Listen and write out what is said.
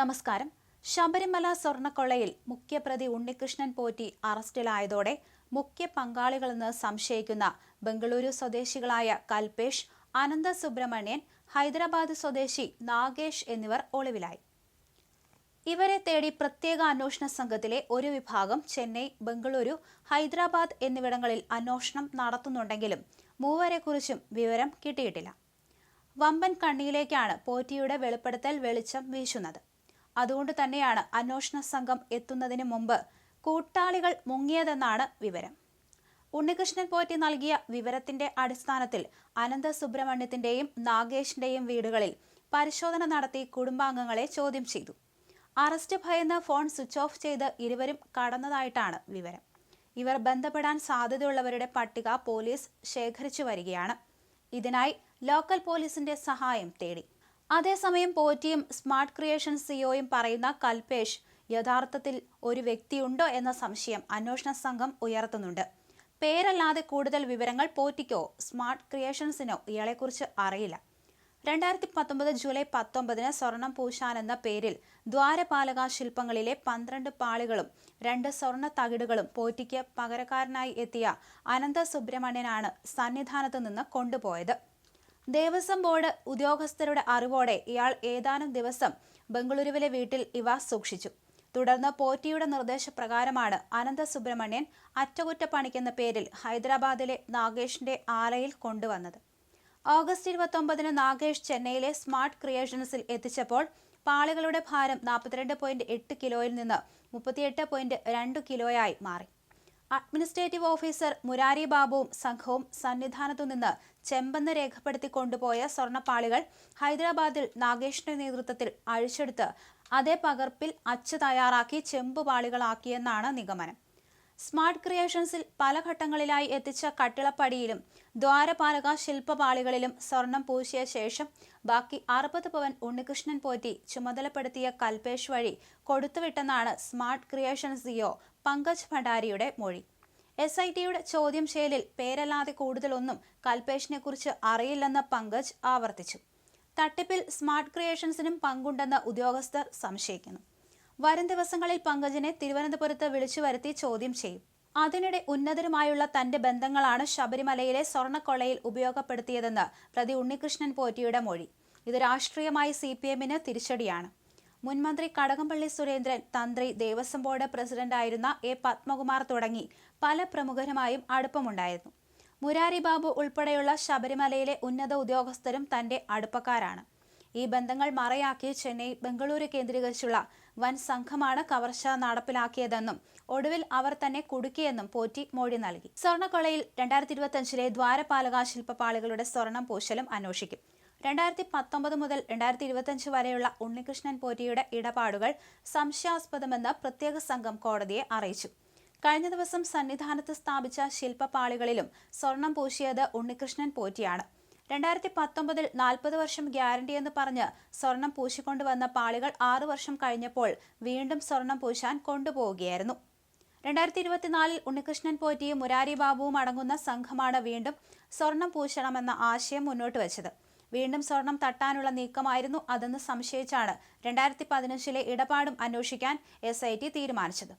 നമസ്കാരം. ശബരിമല സ്വർണക്കൊള്ളയിൽ മുഖ്യപ്രതി ഉണ്ണികൃഷ്ണൻ പോറ്റി അറസ്റ്റിലായതോടെ മുഖ്യ പങ്കാളികളെന്ന് സംശയിക്കുന്ന ബംഗളൂരു സ്വദേശികളായ കൽപേഷ് അനന്ത സുബ്രഹ്മണ്യൻ ഹൈദരാബാദ് സ്വദേശി നാഗേഷ് എന്നിവർ ഒളിവിലായി. ഇവരെ തേടി പ്രത്യേക അന്വേഷണ സംഘത്തിലെ ഒരു വിഭാഗം ചെന്നൈ ബംഗളൂരു ഹൈദരാബാദ് എന്നിവിടങ്ങളിൽ അന്വേഷണം നടത്തുന്നുണ്ടെങ്കിലും മൂവരെക്കുറിച്ചും വിവരം കിട്ടിയിട്ടില്ല. വമ്പൻ കണ്ണിയിലേക്കാണ് പോറ്റിയുടെ വെളിപ്പെടുത്തൽ വെളിച്ചം വീശുന്നത്. അതുകൊണ്ട് തന്നെയാണ് അന്വേഷണ സംഘം എത്തുന്നതിന് മുമ്പ് കൂട്ടാളികൾ മുങ്ങിയതെന്നാണ് വിവരം. ഉണ്ണികൃഷ്ണൻ പോറ്റി നൽകിയ വിവരത്തിന്റെ അടിസ്ഥാനത്തിൽ അനന്ത സുബ്രഹ്മണ്യത്തിന്റെയും നാഗേഷിന്റെയും വീടുകളിൽ പരിശോധന നടത്തി കുടുംബാംഗങ്ങളെ ചോദ്യം ചെയ്തു. അറസ്റ്റ് ഭയന്ന് ഫോൺ സ്വിച്ച് ഓഫ് ചെയ്ത് ഇരുവരും കടന്നതായിട്ടാണ് വിവരം. ഇവർ ബന്ധപ്പെടാൻ സാധ്യതയുള്ളവരുടെ പട്ടിക പോലീസ് ശേഖരിച്ചു വരികയാണ്. ഇതിനായി ലോക്കൽ പോലീസിന്റെ സഹായം തേടി. അതേസമയം പോറ്റിയും സ്മാർട്ട് ക്രിയേഷൻ സിഒയും പറയുന്ന കൽപേഷ് യഥാർത്ഥത്തിൽ ഒരു വ്യക്തിയുണ്ടോ എന്ന സംശയം അന്വേഷണ സംഘം ഉയർത്തുന്നുണ്ട്. പേരല്ലാതെ കൂടുതൽ വിവരങ്ങൾ പോറ്റിക്കോ സ്മാർട്ട് ക്രിയേഷൻസിനോ ഇയാളെക്കുറിച്ച് അറിയില്ല. രണ്ടായിരത്തി പത്തൊമ്പത് ജൂലൈ പത്തൊമ്പതിന് സ്വർണം പൂശാൻ എന്ന പേരിൽ ദ്വാരപാലക ശില്പങ്ങളിലെ പന്ത്രണ്ട് പാളികളും രണ്ട് സ്വർണ തകിടുകളും പോറ്റിക്ക് പകരക്കാരനായി എത്തിയ അനന്ത സുബ്രഹ്മണ്യനാണ് സന്നിധാനത്ത് നിന്ന് കൊണ്ടുപോയത്. ദേവസ്വം ബോർഡ് ഉദ്യോഗസ്ഥരുടെ അറിവോടെ ഇയാൾ ഏതാനും ദിവസം ബംഗളൂരുവിലെ വീട്ടിൽ ഇവ സൂക്ഷിച്ചു. തുടർന്ന് പോറ്റിയുടെ നിർദ്ദേശപ്രകാരമാണ് അനന്ത സുബ്രഹ്മണ്യൻ അറ്റകുറ്റപ്പണിക്കെന്ന പേരിൽ ഹൈദരാബാദിലെ നാഗേഷിന്റെ ആലയിൽ കൊണ്ടുവന്നത്. ഓഗസ്റ്റ് ഇരുപത്തൊമ്പതിന് നാഗേഷ് ചെന്നൈയിലെ സ്മാർട്ട് ക്രിയേഷൻസിൽ എത്തിച്ചപ്പോൾ പാളികളുടെ ഭാരം നാൽപ്പത്തിരണ്ട് പോയിന്റ് എട്ട് കിലോയിൽ നിന്ന് മുപ്പത്തിയെട്ട് പോയിന്റ് രണ്ട് കിലോയായി മാറി. അഡ്മിനിസ്ട്രേറ്റീവ് ഓഫീസർ മുരാരി ബാബുവും സംഘവും സന്നിധാനത്തു നിന്ന് ചെമ്പെന്ന് രേഖപ്പെടുത്തി കൊണ്ടുപോയ സ്വർണപ്പാളികൾ ഹൈദരാബാദിൽ നാഗേഷിന്റെ നേതൃത്വത്തിൽ അഴിച്ചെടുത്ത് അതേ പകർപ്പിൽ അച്ച് തയ്യാറാക്കി ചെമ്പുപാളികളാക്കിയെന്നാണ് നിഗമനം. സ്മാർട്ട് ക്രിയേഷൻസിൽ പല ഘട്ടങ്ങളിലായി എത്തിച്ച കട്ടിളപ്പടിയിലും ദ്വാരപാലക ശില്പപാളികളിലും സ്വർണം പൂശിയ ശേഷം ബാക്കി അറുപത് പവൻ ഉണ്ണികൃഷ്ണൻ പോറ്റി ചുമതലപ്പെടുത്തിയ കൽപേഷ് വഴി കൊടുത്തുവിട്ടെന്നാണ് സ്മാർട്ട് ക്രിയേഷൻസ് സിഒ പങ്കജ് ഭണ്ഡാരിയുടെ മൊഴി. എസ് ഐ ടിയുടെ ചോദ്യം ചെയ്യലിൽ പേരല്ലാതെ കൂടുതലൊന്നും കൽപേഷിനെ കുറിച്ച് അറിയില്ലെന്ന് പങ്കജ് ആവർത്തിച്ചു. തട്ടിപ്പിൽ സ്മാർട്ട് ക്രിയേഷൻസിനും പങ്കുണ്ടെന്ന് ഉദ്യോഗസ്ഥർ സംശയിക്കുന്നു. വരും ദിവസങ്ങളിൽ പങ്കജിനെ തിരുവനന്തപുരത്ത് വിളിച്ചു വരുത്തി ചോദ്യം ചെയ്യും. അതിനിടെ ഉന്നതരുമായുള്ള തന്റെ ബന്ധങ്ങളാണ് ശബരിമലയിലെ സ്വർണക്കൊള്ളയിൽ ഉപയോഗപ്പെടുത്തിയതെന്ന് പ്രതി ഉണ്ണികൃഷ്ണൻ പോറ്റിയുടെ മൊഴി. ഇത് രാഷ്ട്രീയമായി സി പി എമ്മിന് തിരിച്ചടിയാണ്. മുൻമന്ത്രി കടകംപള്ളി സുരേന്ദ്രൻ തന്ത്രി ദേവസ്വം ബോർഡ് പ്രസിഡന്റായിരുന്ന എ പത്മകുമാർ തുടങ്ങി പല പ്രമുഖരുമായും അടുപ്പമുണ്ടായിരുന്നു. മുരാരി ബാബു ഉൾപ്പെടെയുള്ള ശബരിമലയിലെ ഉന്നത ഉദ്യോഗസ്ഥരും തന്റെ അടുപ്പക്കാരാണ്. ഈ ബന്ധങ്ങൾ മറയാക്കി ചെന്നൈ ബംഗളൂരു കേന്ദ്രീകരിച്ചുള്ള വൻ സംഘമാണ് കവർച്ച നടപ്പിലാക്കിയതെന്നും ഒടുവിൽ അവർ തന്നെ കുടുക്കിയെന്നും പോറ്റി മൊഴി നൽകി. സ്വർണക്കൊളയിൽ രണ്ടായിരത്തി ഇരുപത്തിയഞ്ചിലെ ദ്വാരപാലക ശില്പപാളികളുടെ സ്വർണം പൂശലും അന്വേഷിക്കും. രണ്ടായിരത്തി പത്തൊമ്പത് മുതൽ രണ്ടായിരത്തി ഇരുപത്തഞ്ച് വരെയുള്ള ഉണ്ണികൃഷ്ണൻ പോറ്റിയുടെ ഇടപാടുകൾ സംശയാസ്പദമെന്ന് പ്രത്യേക സംഘം കോടതിയെ അറിയിച്ചു. കഴിഞ്ഞ ദിവസം സന്നിധാനത്ത് സ്ഥാപിച്ച ശില്പപാളികളിലും സ്വർണം പൂശിയത് ഉണ്ണികൃഷ്ണൻ പോറ്റിയാണ്. രണ്ടായിരത്തി പത്തൊമ്പതിൽ നാൽപ്പത് വർഷം ഗ്യാരണ്ടി എന്ന് പറഞ്ഞ് സ്വർണം പൂശിക്കൊണ്ടുവന്ന പാളികൾ ആറു വർഷം കഴിഞ്ഞപ്പോൾ വീണ്ടും സ്വർണം പൂശാൻ കൊണ്ടുപോവുകയായിരുന്നു. രണ്ടായിരത്തി ഇരുപത്തിനാലിൽ ഉണ്ണികൃഷ്ണൻ പോറ്റിയും മുരാരി ബാബുവും അടങ്ങുന്ന സംഘമാണ് വീണ്ടും സ്വർണം പൂശണമെന്ന ആശയം മുന്നോട്ട് വെച്ചത്. വീണ്ടും സ്വർണം തട്ടാനുള്ള നീക്കമായിരുന്നു അതെന്ന് സംശയിച്ചാണ് രണ്ടായിരത്തി പതിനഞ്ചിലെ ഇടപാടും അന്വേഷിക്കാൻ എസ് തീരുമാനിച്ചത്.